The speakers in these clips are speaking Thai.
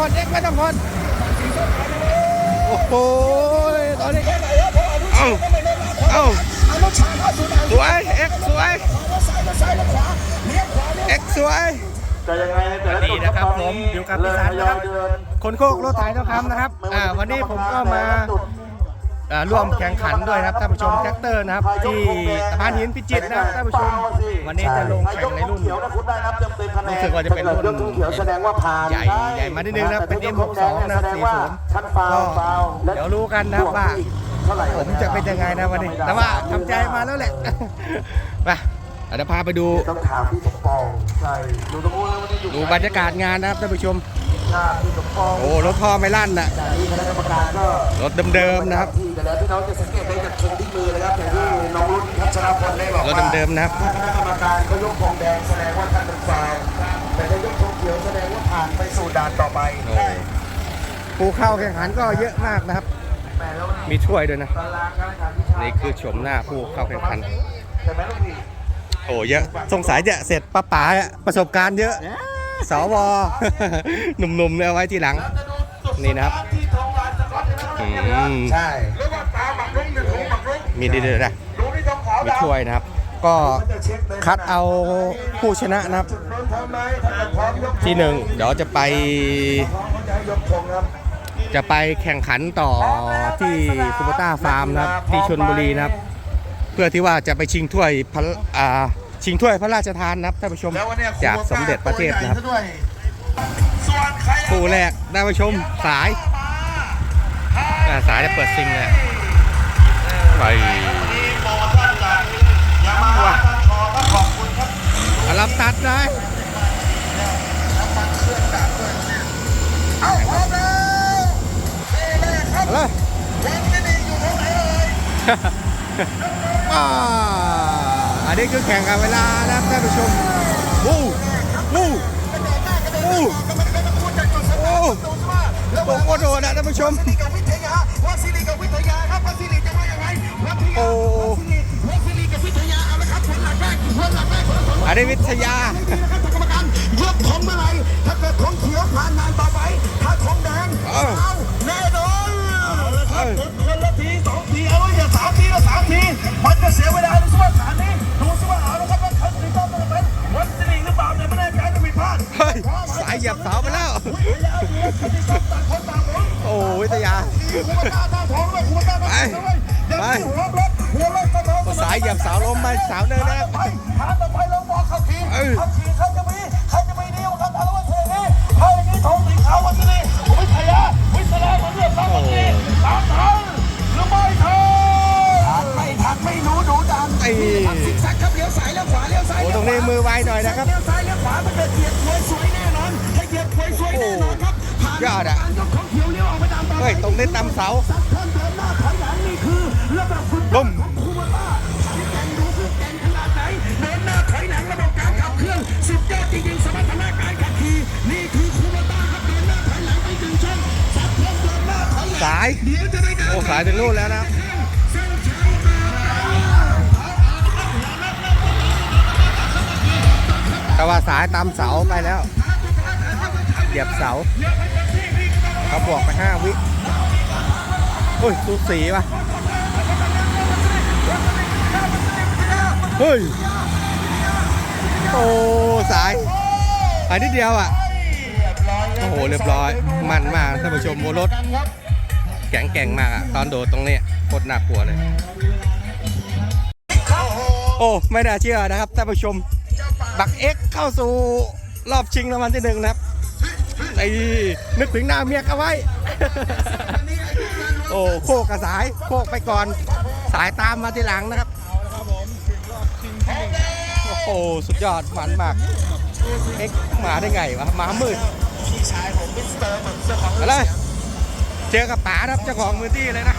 พ่นเอ็กไม่ต้องพ่นโอ้โหตอนนี้เอ้าเอ้าสวยเอ็กสวยเอ็กสวยจะยังไงแต่ละดีนะครับผมอยู่กับพี่สันนะครับคนโคกรถไถทองคำนะครับอ่าวันนี้ผมก็มา อ่าร่วมแข่งขันด้วยนะครับท่านผู้ชมแท็กเตอร์นะครับที่สะพานหินพิจิตรนะครับท่านผู้ชมวันนี้จะลงแข่งในรุ่นเขียวนะคุณได้นับเต็มเต็มคะแนนรู้สึกว่าจะเป็นรุ่นยกธงเขียวแสดงว่าผ่านใหญ่ใหญ่มานิดนึงนะครับเป็น M62 นะครับแสดงว่า40ชั้นฟาวก็ฟาวเดี๋ยวรู้กันนะครับว่าเท่าไหร่ผมจะเป็นยังไงนะวันนี้แต่ว่าทำใจมาแล้วแหละไปเดี๋ยวพาไปดูต้องถามพี่สมปองใช่ดูตรงนู้นแล้ววันนี้อยู่ดูบรรยากาศงานนะครับท่านผู้ชม หน้าพี่สมปองโอ้รถท่อไม่ลั่นนะจากนี้คณะกรรมการก็รถเดิมๆนะครับที่แต่แล้วพี่น้องจะสังเกตได้จากธงที่มือนะครับอย่างที่น้องรุ่นพัชรพลได้บอกรถว่าเดิมๆนะครับถ้าคณะกรรมการเขายกธงแดงแสดงว่าท่านเป็นฟาวล์แต่ถ้ายกธงเขียวแสดงว่าผ่านไปสู่ด่านต่อไปโอ้ผู้เข้าแข่งขันก็เยอะมากนะครับแม่แล้วมีถ้วยด้วยนะตารางการแข่งขันวิชานี่คือชมหน้าผู้เข้าแข่งขันใช่ไหมลูกพี่โอ้เยอะสงสัยจะเสร็จป้าป๋าอะประสบการณ์เยอะ สวหนุ่มๆเนี่ยเอาไว้ทีหลัง นี่นะครับที่ทองลานสก๊อตใช่ไหมอืมใช่แล้วว่าตาหมักรุ้งหรือถุงหมักรุ้งมีดีๆนะดูที่ทองขาวมีดำถ้วยนะครับ ก็คัดเอาผู้ชนะนะครับ จุดนู้นพร้อมไหมถ้าเกิดพร้อมยกธงที่หนึ่งเดี๋ยวจะไปพร้อมเขาจะให้ยกธงครับจะไปแข่งขันต่อที่คูปต้าฟาร์มนะครับที่ชนบุรีนะครับ เพื่อที่ว่าจะไปชิงถ้วยพระอ่า ชิงถ้วยพระราชทานนะครับท่านผู้ชมแล้ววันเนี้ยจากสมเด็จพระเทพนะครับตัวใหญ่ซะด้วยส่วนใครคู่แรกได้มาชมสายอ่าสายจะเปิดซิงเลยไปโปรท่านจากยามาฮ่าท่านขอต้องขอบคุณครับอารับตัดได้เอ้าพร้อมแล้วนี่แรกครับเอาเลยวันที่ดีอยู่ตรงไหนเอ่ย อ่าอันนี้คือแข่งกับเวลานะครับท่านผู้ชมวู้วู้วู้โอ้โหโคตรโหดนะท่านผู้ชมวัสิริกับวิทยาวัสิริกับวิทยาครับวัสิริจะว่ายังไงวัสิริโอ้วัสิริกับวิทยาเอาละครับผลหลักแรกผลหลักแรกผลหลักสองอันนี้วิทยานี่นะครับท่านกรรมการยกธงเมื่อไหร่ถ้าเกิดธงเขียวผ่านงาน ถหัวรถตาทองสายเหยียบเสาล้มไปเสาเดินนะครับไปหาต่อไปลงบอกเขาทีเออเขาทีเขาจะมีเขาจะมีดีกว่ากันแต่ละวันเทนี้เขาอย่างนี้ทองสีขาววันนี้วิทยาวิทยาวันนี้สามวันนี้สามทันหรือไม่ทันไม่ทันไม่รู้ดูดันไอ้ซิกแซกครับเลี้ยวซ้ายเลี้ยวขวาเลี้ยวซ้ายโอ้ตรงนี้มือไวหน่อยนะครับเลี้ยวซ้ายเลี้ยวขวาถ้าเกิดเหยียบควยสวยแน่นอนถ้าเหยียบควยสวยแน่นอนครับผ่าน ยอดอะกางเขียออกไปตามตามเฮ้ย ตรงนี้ตำเสาสักท่านเดินหน้าถอยหลังนี่คือระดับฝึกบึ้มของคูมาต้าที่แกงดูคือแกงขนาดไหนเดินหน้าถอยหลังระบบการขับเคลื่อนสุดยอดจริงๆสมรรถนะการขับขี่นี่คือคูมาต้าครับเดินหน้าถอยหลังไปถึงช่องสักท่านเดินหน้าถอยหลังสายเดี๋ยวจะได้เดินโอ้สายถึงนู่นแล้วนะครับเส้นชัยมาแต่ว่าสายตามเสาไปแล้วเหยียบเสา เขาบวกไปห้าวิโอ้ยสูสีป่ะเฮ้ยโอ้สายสายนิดเดียวอะโอ้โหเรียบร้อยมันมากท่านผู้ชมโมรถแข็งแกร่งมากอะตอนโดดตรงนี้โคตรน่ากลัวเลย โอ้ไม่น่าเชื่อนะครับท่านผู้ชมบักเอ็กเข้าสู่รอบชิงรางวัลที่หนึ่งนะครับ ไอ้นึกถึงหน้าเมียเอาไว้ โอ้โคกกับสายโคกไปก่อน สายตามมาทีหลังนะครับ โอ้โหสุดยอดมันมาก เอ็กมาได้ไงวะมามืดพี่ชายผมมิสเตอร์เหมือนเจองอะไรเจอกับป๋าครับเจ้าของมือที่เลยนะ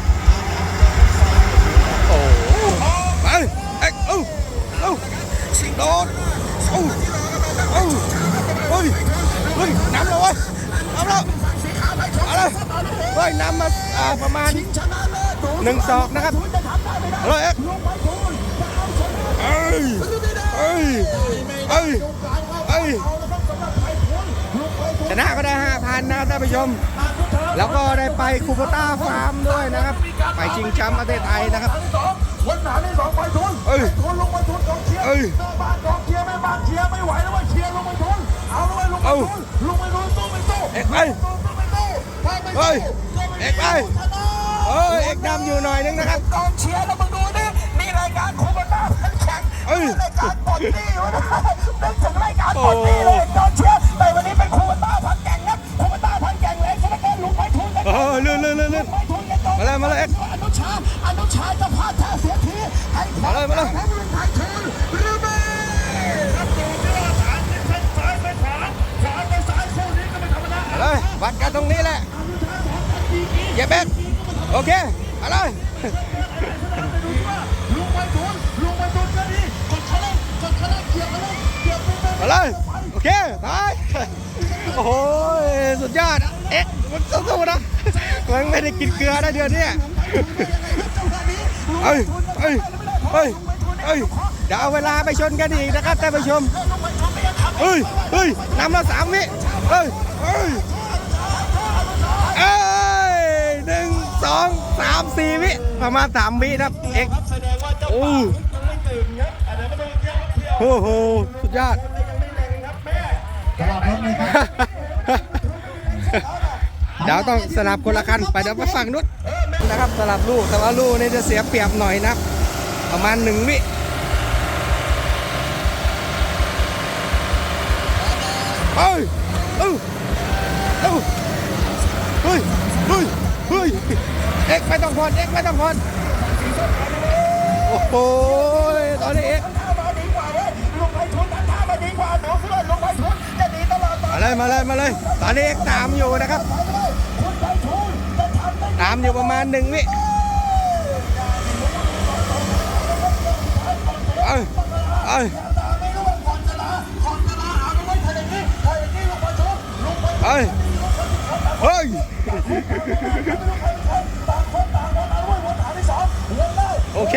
โอ้ไปเอ็กเอ้าเอ้าโดดเอ้าเอ้า เฮ้ยเฮ้ยน้ำแล้วเว้ยน้ำแล้วเอาเลยเฮ้ยน้ำมาอ่าประมาณหนึ่งศอกนะครับเอาเลยเอ็กเอ้ยเอ้ยเอ้ยเอ้ยชนะก็ได้5,000นะท่านผู้ชม แล้วก็ได้ไปคูโบต้าฟาร์มด้วยนะครับ ไปชิงแชมป์ประเทศไทยนะครับวันหนาที่สองไปทุนเอ้ยทุนลงไปทุนกองเชียร์ เอาลงไปลงไปเอ้าทุนลงไปทุนสู้ไปสู้เอ็กไปสู้ไปสู้ถ้าไม่เฮ้ยสู้เอ็กไปเอ้ยเอกดำอยู่หน่อยนึงนะครับกองเชียร์แล้วมึงดูนี่นี่รายการคูเบต้าพันแข่งเอ้ยนี่รายการปลดหนี้วะนะนึกถึงรายการปลดหนี้ ตรงนี้แหละเยียบเบ็ดโอเคอาเลยลุงไปทุนลุงไปทุนก็ดีกดคันเร่งกดคันเร่งเกี่ยวคันเร่งเกี่ยวปุ๊บปุ๊บเอาเลยโอเคไปโอ้โหสุดยอดเอ๊ะมันสู้ๆนะมันไม่ได้กินเกลือนะเดือนนี้เอ้ยเอ้ยเอ้ยเอ้ยเดี๋ยวเอาเวลาไปชนกันอีกนะครับท่านผู้ชมเฮ้ยเฮ้ยนำแล้วสามวิเฮ้ยเฮ้ย สองสามสี่วิประมาณสามวิครับเอกโอ้โอ้โหสุดยอดเดี๋ยวต้องสลับคนละคันไปเดี๋ยวไปฝั่งนู้นนะครับสลับลูกแต่ว่าลูกนี่จะเสียเปรียบหน่อยนะประมาณหนึ่งวิเอ้ยเอ้ยเอ้ยเฮ้ยเฮ้ยเฮ้ยเอ็กไม่ ต้องพอนเอ็กไม่ต้องพอนโอ้โหตอนนี้เอ็กท่ามาดีกว่าเว้ยลุงไปทุนท่ามาดีกว่าหนูเพื่อนลุงไปทุนจะดีตลอดต่อมาเลยมาเลยมาเลย ตอนนี้เอ็กตามอยู่นะครับไปเลยคุณไปทุนจะทำได้ตามอยู่ประมาณหนึ่งวิเอ้ยเอ้ยไม่รู้ว่าก่อนจะลาก่อนจะลาหาไม่ทันอย่างนี้ทันอย่างนี้ลุงไปทุนลุงไปเอ้ยเฮ้ย เค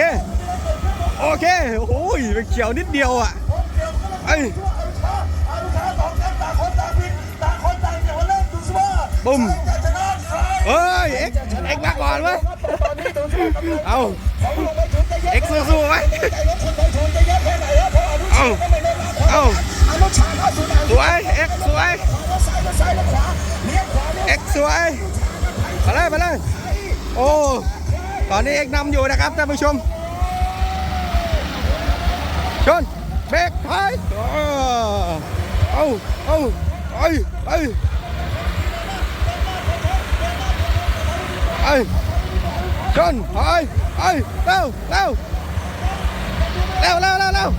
โอเค โอ้ยเป็นเขียวนิดเดียวอะคนเดียวก็ไม่เอ้ยอนุชาอนุชาสองกันต่างคนต่างผิดต่างคนต่างเดี๋ยวเล่นดูสิว่าบุ้มจะชนะใครเฮ้ย เอ็กเอ็กมาก่อนเว้ยตอนนี้ดูสิกำลังเอาของลุงไปทุนจะเย็เอ็นกสู้ๆไว้ใจว่าคนไปทุนจะเย็นแค่ไหนอะเพราะอนุชาก็ไม่เล่นละเอาอนุชาเข้าสู่ทางสวยเอ็กสวยแล้วซ้ายแล้วซ้ายแล้วขวาเลี้ยงขวาเลี้ยงเอ็กสวยมาเลยมาเลยโอ้ ตอนนี้เอกนำอยู่นะครับท่านผู้ชม ชนเบรกถอยเอาเอาเอาเอ้ยเอ้ยเอ้ยชนถอยเอ้ยเร็วเร็วเร็วเร็วเร็วเร็ว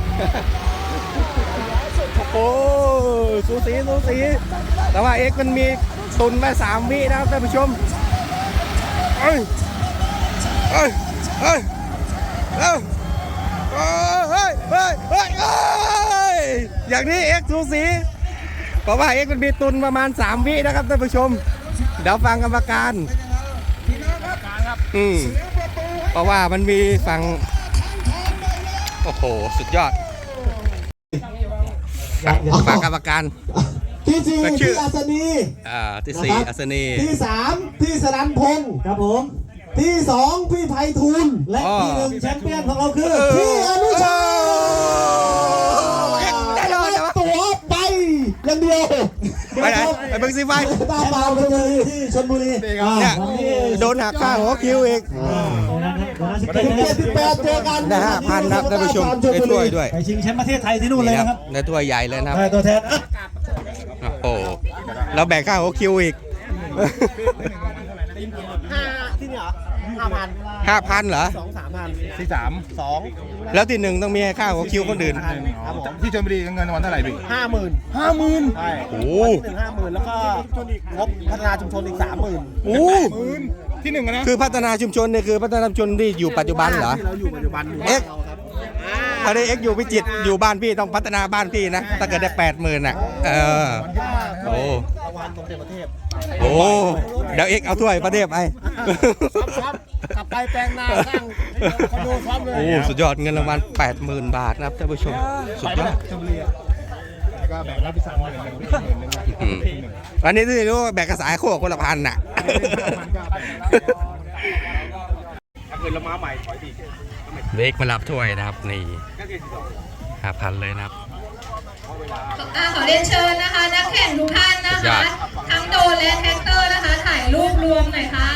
โอ้สูสีสูสี แต่ว่าเอ็กมันมีตุนมาสามวินะครับท่านผู้ชมเอ้ย เอ้ยเอ้ยเร็วเฮ้ยเฮ้ยเฮ้ยเฮ้ยอย่างนี้เอ็กซ์สูสีเพราะว่าเอ็กซ์มันมีตุนประมาณ 3 วินะครับท่านผู้ชม เดี๋ยวฟังกรรมการอืมเพราะว่ามันมีฝั่งโอ้โห สุดยอดฟังกรรมการที่สี่แต่ชื่อที่อัศนีอ่าที่สี่นะครับอัศนีที่สามที่สรันพงศ์ครับผม ที่สองพี่ไพฑูรย์และอ๋อ ที่หนึ่งแชมเปี้ยนของเราคือเออพี่อนุชาเอ็กซ์แน่นอนเลยวะตัวไปอย่างเดียวไปไหนไปเบิ่งซีไฟ ตาเปล่าไปเลยที่ชลบุรีอ่าเนี่ย วันนี้โดนหักค่าหัวคิวอีกสิบเจ็ดสิบแปดเจอกันได้5,000ครับท่านผู้ชมได้ถ้วยด้วยไปชิงแชมป์ประเทศไทยที่นู่นเลยนะครับในถ้วยใหญ่เลยนะครับ ได้ตัวแทนอะโอ้โหเราแบ่งค่าหัวคิวอีกที่นี่เหรอ ห้าพันห้าพันเหรอสองสามพันที่สามสองแล้วที่หนึ่งต้องมีค่าหัวคิวคนอื่นครับผมที่ชลบุรีเงินรางวัลเท่าไหร่พี่ห้าหมื่นห้าหมื่นใช่โอ้ที่หนึ่งห้าหมื่นแล้วก็งบพัฒนาชุมชนอีกสามหมื่นโอ้หมื่นที่หนึ่งอะนะคือพัฒนาชุมชนเนี่ยคือพัฒนาชุมชนที่อยู่ปัจจุบันเหรอที่เราอยู่ปัจจุบันอยู่เอ็ก ซ์ถ้าได้เอ็กซ์อยู่พิจิตรอยู่บ้านพี่ต้องพัฒนาบ้านพี่นะ ถ้าเกิดได้แปดหมื่นอะ เออ โอ้รางวัลสมเด็จพระเทพโอ้เดี๋ยวเอ็กซ์เอาถ้วยประเทศไปครับกลับไปแปลงนาสร้างคอนโดพร้อมเลยโอ้สุดยอดเงินรางวัล80,000บาทนะครับท่านผู้ชม สุดยอดก็แบ่งรับพิซซ่าหมื่นหนึ่งหมื่นหนึ่งอืมอันนี้ที่รู้ว่าแบกกระสายโคกคนละพันน่ะเบร กมารับถ้วยนะครับนี่ห้าพันเลยนะครับอ่าขอเรียนเชิญนะคะ นักแข่งทุกท่านนะสุดยอคะดทั้งโดรนและแท็กเตอร์นะคะ ถ่ายรูปรวมหน่อยค่ะ